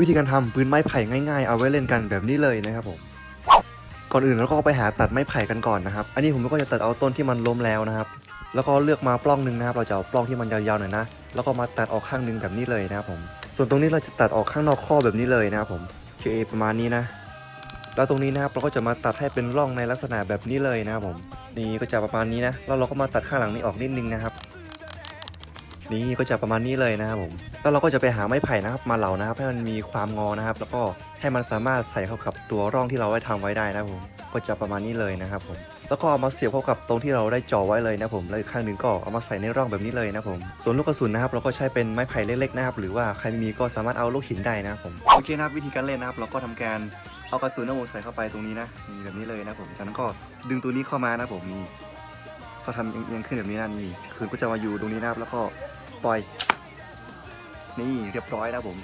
วิธีการทำปืนไม้ไผ่ง่ายๆ เอาไว้เล่นกันแบบนี้เลยนะครับผม ก่อนอื่นเราก็ไปหาตัดไม้ไผ่กันก่อนนะครับ อันนี้ผมก็จะตัดเอาต้นที่มันล้มแล้วนะครับ แล้วก็เลือกมาปล้องหนึ่งนะครับ เราจะเอาปล้องที่มันยาวๆหน่อยนะ แล้วก็มาตัดออกข้างหนึ่งแบบนี้เลยนะครับผม ส่วนตรงนี้เราจะตัดออกข้างนอกข้อแบบนี้เลยนะครับผม QA ประมาณนี้นะ แล้วตรงนี้นะครับเราก็จะมาตัดให้เป็นร่องในลักษณะแบบนี้เลยนะครับผม นี่ก็จะประมาณนี้นะ แล้วเราก็มาตัดข้างหลังนี้ออกนิดนึงนะครับ นี่ก็จะประมาณนี้เลยนะครับผมแล้วเราก็จะไปหาไม้ไผ่นะครับ มาเหลานะครับให้มันมีความงอนะครับ แล้วก็ให้มันสามารถใส่เข้ากับตัวร่องที่เราได้ทำไว้ได้นะครับผมก็จะประมาณนี้เลยนะครับผมแล้วก็เอามาเสียบเข้ากับตรงที่เราได้จ่อไว้เลยนะครับผมแล้วอีกข้างหนึ่งก็เอามาใส่ในร่องแบบนี้เลยนะครับผมส่วนลูกกระสุนนะครับเราก็ใช้เป็นไม้ไผ่เล็กๆนะครับหรือว่าใครไม่มีก็สามารถเอาลูกหินได้นะครับผมโอเคนะครับวิธีการเล่นนะครับ เราก็ทำการเอากระสุนน้ำมันใส่เข้าไปตรงนี้นะนี่แบบนี้เลยนะครับผมจากนั้นก็ดึงตัวนี้เข้ามานะครับผมนี่ เขาทำเอียงๆขึ้นแบบนี้นะนี่คืนก็จะมาอยู่ตรงนี้นะครับแล้วก็ปล่อย นี่เรียบร้อยนะผม